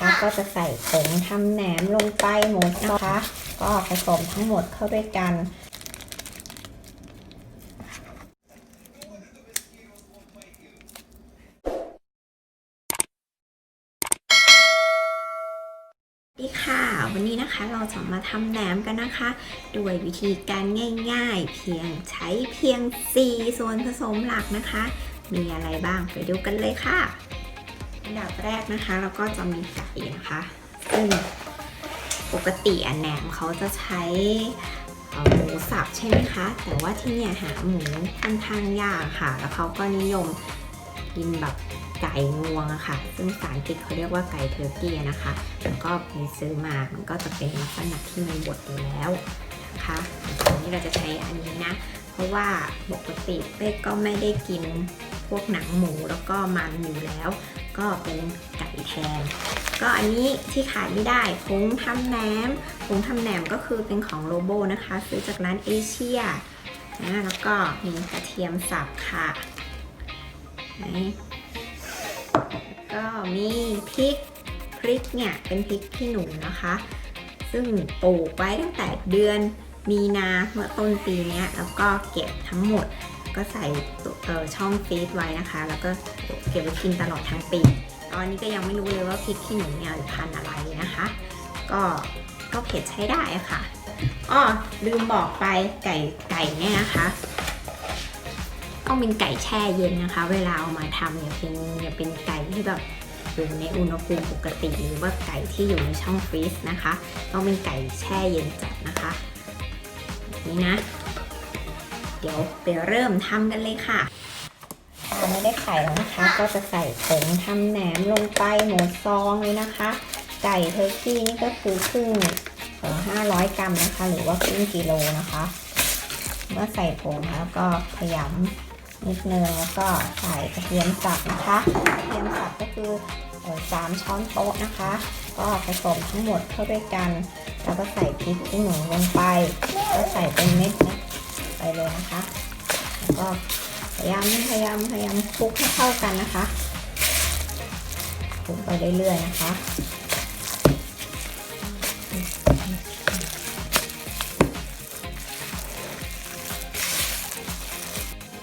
คะก็จะใส่ผงทำแหนมลงไปหมดนะคะ ก็ผสมทั้งหมดเข้าด้วยกันสวัสดีค่ะ วันนี้นะคะเราจะมาทำแหนมกันนะคะด้วยวิธีการง่ายๆ เพียงใช้เพียง 4 ส่วนผสมหลักนะคะ มีอะไรบ้างไปดูกันเลยค่ะ อันดับแรกนะคะเราก็จะมีไก่นะคะซึ่งปกติอะแหนมเขาจะใช้หมูสับใช่ไหมคะ แต่ว่าที่เนี่ยหาหมูค่อนข้างยากค่ะ แล้วเขาก็นิยมกินแบบไก่งวงอะค่ะ ซึ่งภาษาอังกฤษเขาเรียกว่าไก่เทอร์กี้นะคะ แล้วก็ไปซื้อมา มันก็จะเป็นลักษณะที่มันบดอยู่แล้วนะคะอันนี้เราจะใช้อันนี้นะ เพราะว่าปกติเป้ก็ไม่ได้กินพวกหนังหมูแล้วก็มันอยู่แล้ว ก็เป็นไก่แทน ก็อันนี้ที่ขายไม่ได้ผงทำแหนมผงทำแหนมก็คือเป็นของโลโบนะคะ ซื้อจากร้านเอเชียนะแล้วก็มีกระเทียมสับค่ะก็มีพริกพริกเนี่ยเป็นพริกขี้หนูนะคะ ซึ่งปลูกไว้ตั้งแต่เดือนมีนาเมื่อต้นปีเนี้ยแล้วก็เก็บทั้งหมด ก็ใส่ช่องฟรีซไว้นะคะ แล้วก็เก็บไว้กินตลอดทั้งปี ตอนนี้ก็ยังไม่รู้เลยว่าพริกขี้หนูเนี่ยพันอะไรนะคะ ก็ก็เผ็ดใช้ได้ะค่ะอ้อลืมบอกไปไก่ไก่เนี่ยนะคะต้องเป็นไก่แช่เย็นนะคะ เวลาเอามาทำอย่าเป็นอย่าเป็นไก่ที่แบบอยู่ในอุณหภูมิปกติ หรือว่าไก่ที่อยู่ในช่องฟรีซนะคะ ต้องเป็นไก่แช่เย็นจัดนะคะ นี่นะ เดี๋ยวไปเริ่มทำกันเลยค่ะถ้าไม่ได้ไข่แล้วนะคะ ก็จะใส่ผงทำแหนมลงไปหมูซองเลยนะคะ ไก่เทอร์กี้นี่ก็คือครึ่งเอ่อ500 กรัมนะคะ หรือว่าครึ่งกิโลนะคะ เมื่อใส่ผงแล้วก็ขยำนิดนึงแล้วก็ใส่กระเทียมสับนะคะกระเทียมสับก็คือเอ่อสามช้อนโต๊ะนะคะ ก็ผสมทั้งหมดเข้าด้วยกัน แล้วก็ใส่พริกขี้หนูลงไป ก็ใส่เป็นเม็ดนะ ไปเลยนะคะแล้วก็พยายามพยายามพยายามคลุกให้เข้ากันนะคะคลุกไปเรื่อยๆนะคะ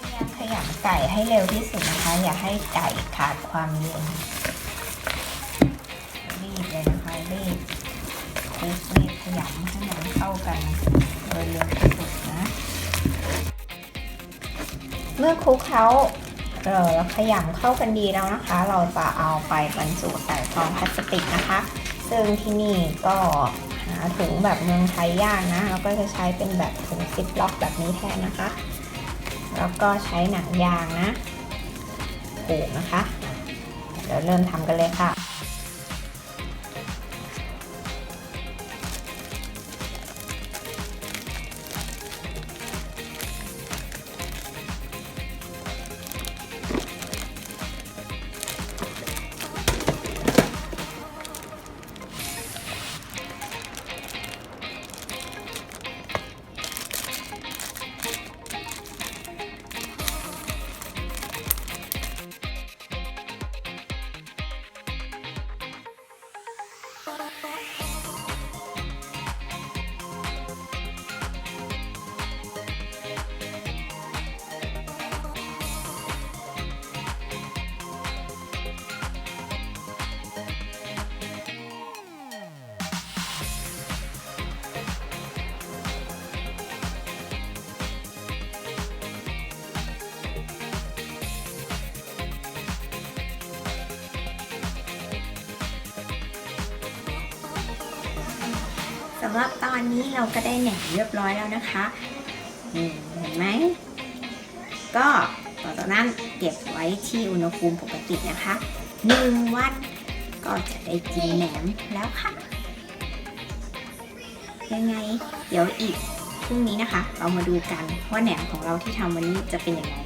ยายามขยำไก่ให้เร็วที่สุดนะคะ อย่าให้ไก่ขาดความเย็นรีบเลยนะคะรีบคลุกรีบขยำให้มันเข้ากันโดยเร็วที่สุดนะ เมื่อคลุกเขาเออขยำเข้ากันดีแล้วนะคะ เราจะเอาไปบรรจุใส่ซองพลาสติกนะคะ ซึ่งที่นี่ก็หาถุงแบบเมืองไทยยากนะเราก็จะใช้เป็นแบบถุงซิปล็อกแบบนี้แทนนะคะ แล้วก็ใช้หนังยางนะผูกนะคะ เดี๋ยวเริ่มทำกันเลยค่ะำหรับตอนนี้เราก็ได้แหนมเรียบร้อยแล้วนะคะนี่เห็นไหม ก็ต่อจากนั้นเก็บไว้ที่อุณหภูมิปกตินะคะหนึ่งวันก็จะได้กินแหนมแล้วค่ะ ยังไง เดี๋ยวอีกพรุ่งนี้นะคะ เรามาดูกันว่าแหนมของเราที่ทำวันนี้จะเป็นยังไง